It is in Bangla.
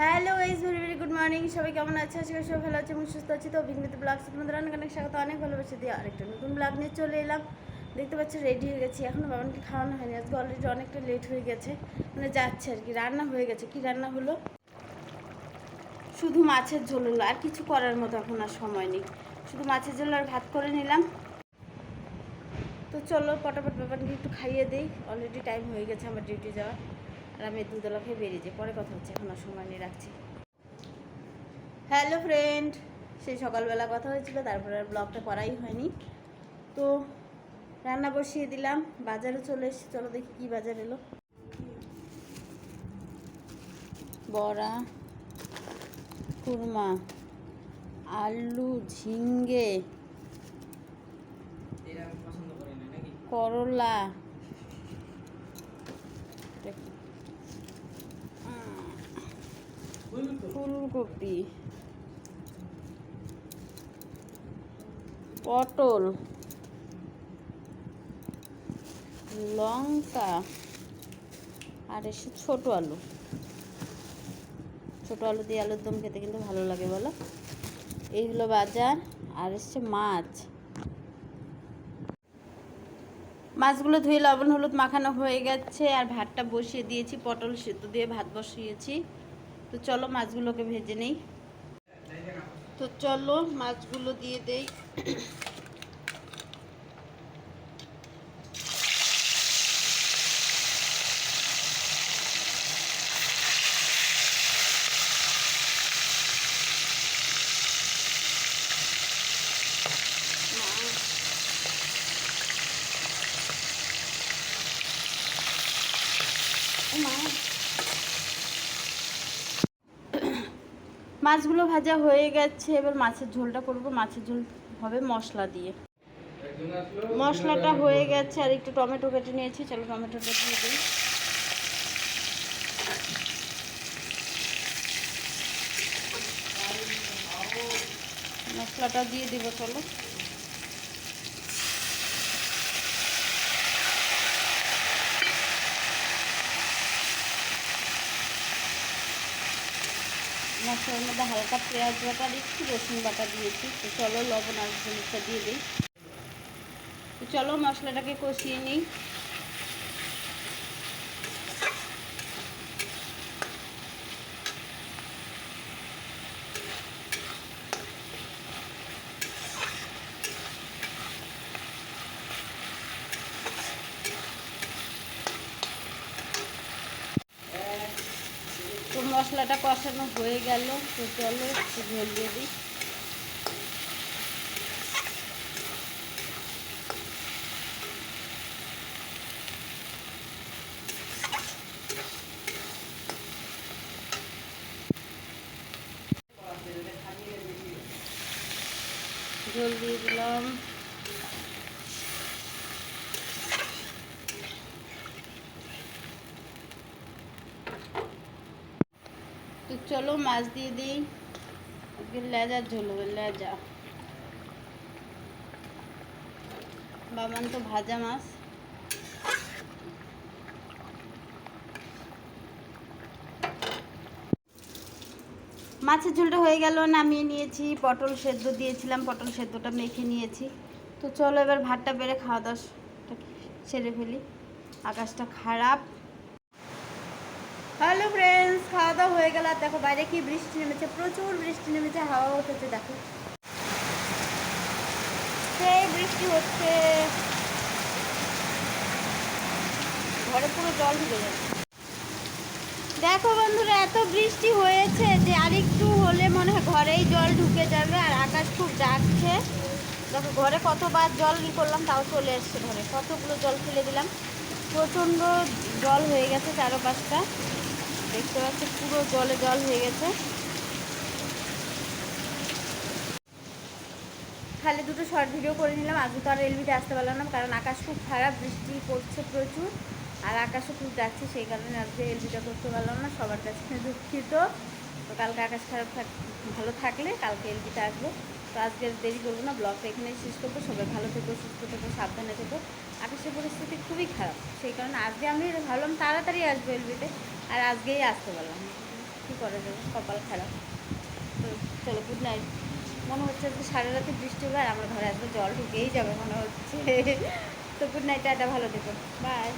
Hello is very very good morning সবাই কেমন আছে? আজকে সবাই ভালো আছে এবং সুস্থ আছি। তো অভিজ্ঞত ব্লগ তোমাদের অনেক অনেক স্বাগত, অনেক ভালোবাসে দিয়ে আরেকটা নতুন ব্লগ নিয়ে চলে এলাম। দেখতে পাচ্ছি রেডি হয়ে গেছি। এখনও বাবানকে খাওয়ানো হয়নি। আজকে অলরেডি অনেকটা লেট হয়ে গেছে। মানে যাচ্ছে আর কি। রান্না হয়ে গেছে। কি রান্না হলো? শুধু মাছের ঝোল হলো। আর কিছু করার মতো এখন আর সময় নেই। শুধু মাছের ঝোল আর ভাত করে নিলাম। তো চলো, পটাপট বাবানকে একটু খাইয়ে দিই। অলরেডি টাইম হয়ে গেছে আমার ডিউটি যাওয়ার। আর আমি দুধলা খেয়ে বেরিয়ে যাই। পরে কথা হচ্ছে এখন আর সময় নিয়ে রাখছি। হ্যালো ফ্রেন্ড সেই সকালবেলা কথা হয়েছিল তারপরে আর ব্লগটা করাই হয়নি। তো রান্না বসিয়ে দিলাম বাজারে চলে এসেছি চলো দেখি কি বাজার এলো। বড়া কুরমা আলু ঝিঙ্গে করলা। ফুলকপি, পটল, লঙ্কা, আর এসে ছোট আলু। ছোট আলু দিয়ে আলুর দম খেতে কিন্তু ভালো লাগে, বলো? এই হলো বাজার, আর এসছে মাছ। মাছগুলো ধুয়ে লবণ, হলুদ মাখানো হয়ে গেছে, আর ভাতটা বসিয়ে দিয়েছি, পটল সেদ্ধ দিয়ে ভাত বসিয়েছি। তো চলো মাছগুলোকে ভেজে নেই। তো চলো মাছগুলো দিয়ে দেই। মাছগুলো ভাজা হয়ে গেছে, এবার মাছের ঝোলটা করব। মাছের ঝোল হবে মশলা দিয়ে। মশলাটা হয়ে গেছে, আর একটু টমেটো কেটে নিয়েছি। চলো টমেটো কেটে দিই মশলাটা দিয়ে দিব, চলো। মশলার মধ্যে হালকা পেঁয়াজ বাটা দিচ্ছি রসুন বাটা দিয়েছি। তো চলো লবণ আর হলুদটা দিয়ে দিই। তো চলো মশলাটাকে কষিয়ে নিই তো মশলাটা কষানো হয়ে গেল তো চলো একটু ঝোল দিয়ে দিই। ঝোল দিয়ে দিলাম তো চলো মাছ দিয়ে দিই। আজকে লেজার ঝোল হবে লেজা বাবান তো ভাজা মাছ। মাছের ঝোলটা হয়ে গেল, নামিয়ে নিয়েছি। পটল সেদ্ধ দিয়েছিলাম, পটল সেদ্ধটা মেখে নিয়েছি। তো চলো এবার ভাতটা বেড়ে খাওয়া দাওয়া সেরে ফেলি। আকাশটা খারাপ। হ্যালো ফ্রেন্ডস, খাওয়া দাওয়া হয়ে গেল আর দেখো বাইরে কি বৃষ্টি নেমেছে, প্রচুর বৃষ্টি নেমেছে, হাওয়া উঠেছে, দেখো। সেই বৃষ্টি হচ্ছে। ঘরে পুরো জল ঢুকে যাচ্ছে দেখো বন্ধুরা, এত বৃষ্টি হয়েছে যে আরেকটু হলে মনে হয় ঘরেই জল ঢুকে যাবে আর আকাশ খুব ডাকছে। দেখো, ঘরে কতবার জল ই করলাম, তাও চলে এসছে ঘরে। কতগুলো জল ফেলে দিলাম। প্রচণ্ড জল হয়ে গেছে চারোপাশটা। দেখতে পাচ্ছি, পুরো জলে জল হয়ে গেছে। খালি দুটো শর্ট ভিডিও করে নিলাম আজকে তো আর এলবিতে আসতে পারলাম না, কারণ আকাশ খুব খারাপ, বৃষ্টি পড়ছে প্রচুর, আর আকাশও খুব যাচ্ছে, সেই কারণে আজকে এলবিটা করতে পারলাম না, সবার কাছে দুঃখিত। তো কালকে আকাশ খারাপ থাক, ভালো থাকলে কালকে এলবিতে আসব। তো আজকে দেরি করব না ব্লগটা এখানেই শেষ করব, সবাই ভালো থেকো, সুস্থ থেকো, সাবধানে থেকো। আকাশের পরিস্থিতি খুবই খারাপ, সেই কারণে আজকে আমি ভাবলাম তাড়াতাড়ি আসব এলবিতে আর আজকেই আসতে পারলাম কী করা যাবে? কপাল খারাপ। তো চলো গুড নাইট মনে হচ্ছে যে সারা রাতে বৃষ্টি হবে আর আমার ঘরে এত জল ঢুকেই যাবে মনে হচ্ছে। তো গুড নাইট এটা ভালো দেখো বাই